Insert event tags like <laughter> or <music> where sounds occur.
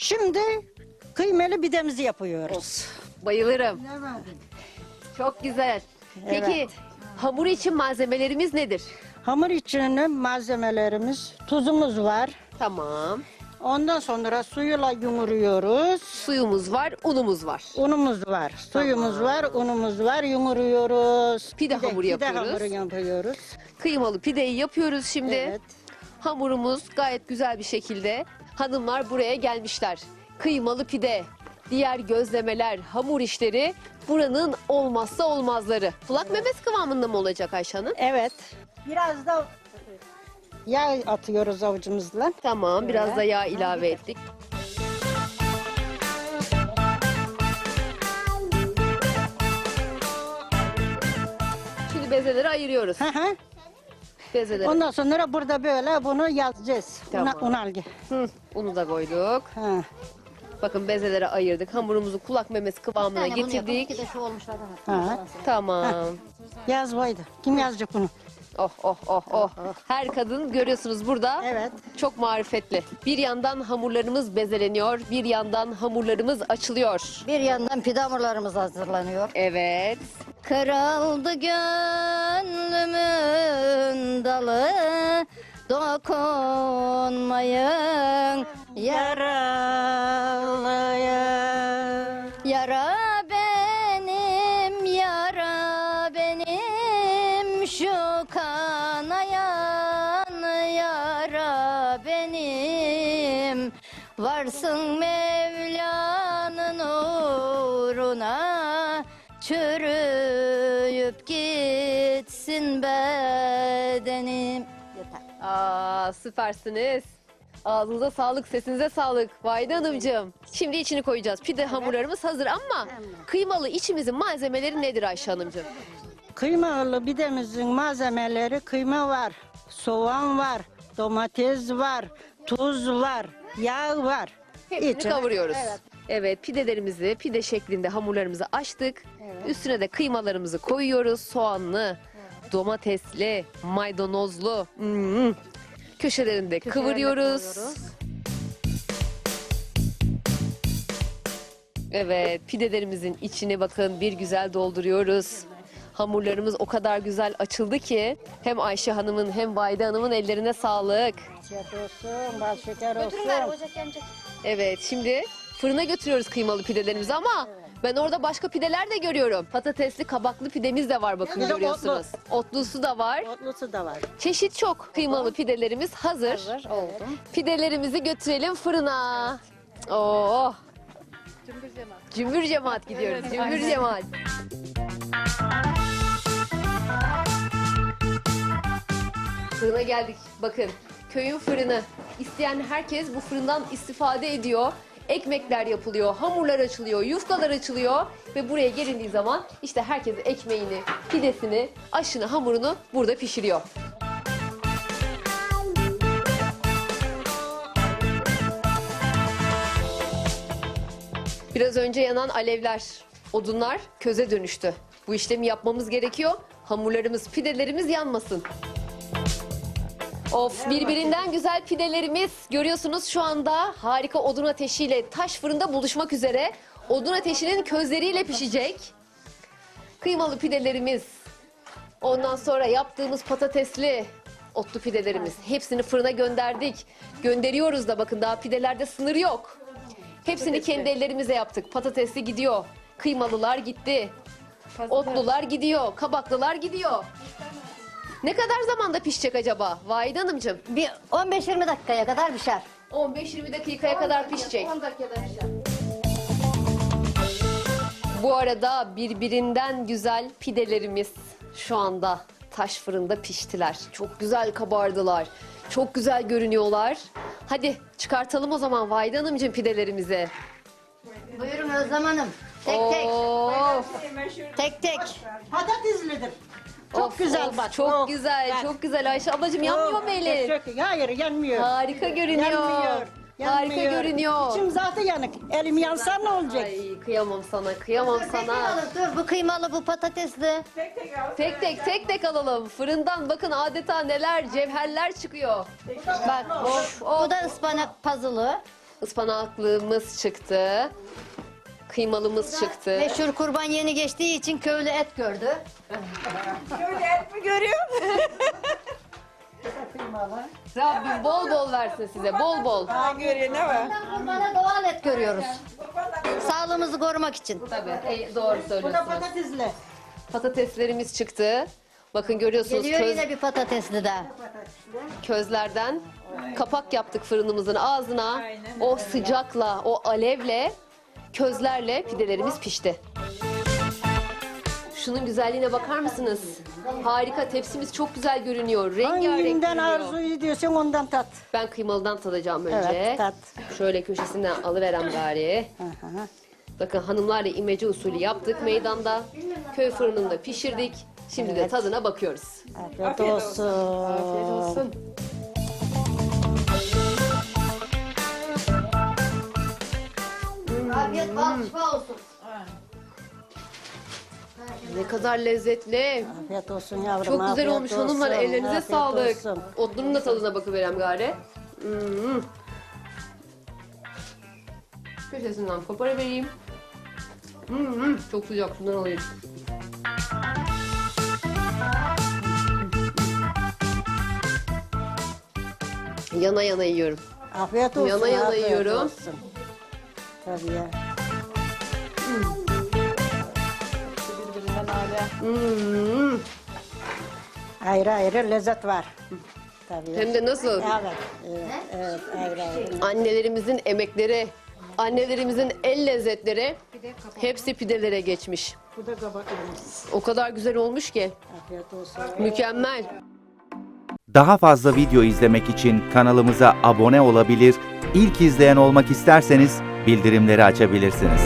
Şimdi kıymalı bidemizi yapıyoruz. Bayılırım. Çok güzel. Peki Evet. hamur için malzemelerimiz nedir? Hamur için malzemelerimiz tuzumuz var. Tamam. Ondan sonra suyla yumuruyoruz. Suyumuz var, unumuz var. Unumuz var, suyumuz var, unumuz var, yumuruyoruz. Pide hamuru Pide yapıyoruz. hamuru yapıyoruz. Kıymalı pideyi yapıyoruz şimdi. Evet. Hamurumuz gayet güzel bir şekilde. Hanımlar buraya gelmişler. Kıymalı pide, diğer gözlemeler, hamur işleri buranın olmazsa olmazları. Kulak memesi kıvamında mı olacak Ayşe Hanım? Evet. Biraz da yağ atıyoruz avucumuzla. Tamam, biraz da yağ ilave ettik. Şimdi bezeleri ayırıyoruz. Hı hı. Bezeleri. Ondan sonra burada böyle bunu yazacağız. Tamam. Una, un algı. Hı, unu da koyduk. Ha. Bakın bezeleri ayırdık. Hamurumuzu kulak memesi kıvamına getirdik. İki de şu olmuşlardan. Ha. Tamam. Yaz koydu. Kim yazacak bunu? Oh oh oh oh. Her kadın görüyorsunuz burada. Evet. Çok marifetli. Bir yandan hamurlarımız bezeleniyor, bir yandan hamurlarımız açılıyor. Bir yandan pide hamurlarımız hazırlanıyor. Evet. Kırıldı gönlümün dalı. Dokunmayın Yaralıya. Yara benim, yara benim. Şu kanayan yara benim. Varsın Mevla'nın Çürüyüp gitsin bedenim Yeter. Aa süpersiniz. Ağzınıza sağlık, sesinize sağlık. Vayda Hanımcığım. Şimdi içini koyacağız. Pide hamurlarımız hazır ama kıymalı içimizin malzemeleri nedir Ayşe Hanımcığım? Kıymalı bidemizin malzemeleri kıyma var, soğan var, domates var, tuz var, yağ var. Hepsini İçine- kavuruyoruz. Evet. Evet pidelerimizi pide şeklinde hamurlarımızı açtık. Üstüne de kıymalarımızı koyuyoruz. Soğanlı, domatesli, maydanozlu. Hmm. Köşelerinde kıvırıyoruz. Evet pidelerimizin içine bakın bir güzel dolduruyoruz. Hamurlarımız o kadar güzel açıldı ki hem Ayşe Hanım'ın hem Vayde Hanım'ın ellerine sağlık. Afiyet olsun, bal şeker olsun. Evet şimdi fırına götürüyoruz kıymalı pidelerimizi ama ben orada başka pideler de görüyorum. Patatesli kabaklı pidemiz de var bakın de görüyorsunuz. Otlusu da var. Otlusu da var. Çeşit çok. Kıymalı pidelerimiz hazır. Hazır oldu. Pidelerimizi götürelim fırına. Oo. Cümbür cemaat. Cümbür cemaat gidiyoruz. Cümbür cemaat. Fırına geldik. Bakın köyün fırını. İsteyen herkes bu fırından istifade ediyor. Ekmekler yapılıyor, hamurlar açılıyor, yufkalar açılıyor ve buraya gelindiği zaman işte herkes ekmeğini, pidesini, aşını, hamurunu burada pişiriyor. Biraz önce yanan alevler, odunlar köze dönüştü. Bu işlemi yapmamız gerekiyor. Hamurlarımız, pidelerimiz yanmasın. Of birbirinden güzel pidelerimiz görüyorsunuz şu anda harika odun ateşiyle taş fırında buluşmak üzere. Odun ateşinin közleriyle pişecek. Kıymalı pidelerimiz. Ondan sonra yaptığımız patatesli otlu pidelerimiz. Hepsini fırına gönderdik. Gönderiyoruz da bakın daha pidelerde sınır yok. Hepsini kendi ellerimizle yaptık. Patatesli gidiyor. Kıymalılar gitti. Otlular gidiyor. Kabaklılar gidiyor. Ne kadar zamanda pişecek acaba? Vahide Hanımcığım. Bir 15-20 dakikaya kadar pişer. 15-20 dakikaya kadar pişecek. 10 dakikada pişer. Bu arada birbirinden güzel pidelerimiz şu anda taş fırında piştiler. Çok güzel kabardılar. Çok güzel görünüyorlar. Hadi çıkartalım o zaman Vahide Hanımcığım pidelerimizi. Buyurun Özlem Hanım. Tek tek. Of, Tek tek. Patateslidir. Çok of, güzel of, bak. Çok oh, güzel, bak. çok güzel Ayşe ablacığım yanmıyor mu eli? çok- Hayır yanmıyor. Harika görünüyor. Yanmıyor. Harika yanmıyor. görünüyor. İçim zaten yanık. Elim yansa ne olacak? Ay kıyamam sana, kıyamam sana. Dur bu kıymalı bu patatesli. Tek tek tek tek alalım. Fırından bakın adeta neler cevherler çıkıyor. Bak Of bu of. da ıspanak puzzle'ı. Ispanaklığımız çıktı. Kıymalımız çıktı. Meşhur kurban yeni geçtiği için köylü et gördü. <laughs> Rabbim bol bol versin size. Bol bol. görüyor ne var? Kurbana doğal et görüyoruz. Sağlığımızı korumak için. Tabii. e, doğru söylüyorsunuz. Patatesli. Patateslerimiz çıktı. Bakın görüyorsunuz Geliyor köz, yine bir patatesli de. közlerden kapak yaptık fırınımızın ağzına. Aynen O sıcakla, o alevle, közlerle pidelerimiz pişti. Şunun güzelliğine bakar mısınız? Harika tepsimiz çok güzel görünüyor. Rengarenk Hanginden görünüyor. arzu ediyorsun ondan tat. Ben kıymalıdan tadacağım önce. Evet, tat. Şöyle köşesinden alıverem bari. Hı hı. Bakın hanımlarla imece usulü yaptık meydanda. Köy fırınında pişirdik. Şimdi de tadına bakıyoruz. Afiyet, Afiyet olsun. Afiyet olsun. Bal şifa olsun. Ne kadar lezzetli. Afiyet olsun yavrum. Çok güzel afiyet olmuş hanımlar. olsun, Ellerinize afiyet sağlık. olsun. Otlunun da tadına bakıverem gari. Hmm. Köşesinden koparıvereyim. Hmm, çok sıcak. Şundan alayım. Yana yana yiyorum. Afiyet olsun. Yana yana afiyet yiyorum. olsun. Tabii ya. Hmm. Ayrı ayrı lezzet var. Tabii. Hem de nasıl? Evet, evet, evet, ayrı ayrı. Annelerimizin emekleri, annelerimizin el lezzetleri hepsi pidelere geçmiş. Bu da. O kadar güzel olmuş ki. Afiyet olsun. Mükemmel. Daha fazla video izlemek için kanalımıza abone olabilir, ilk izleyen olmak isterseniz bildirimleri açabilirsiniz.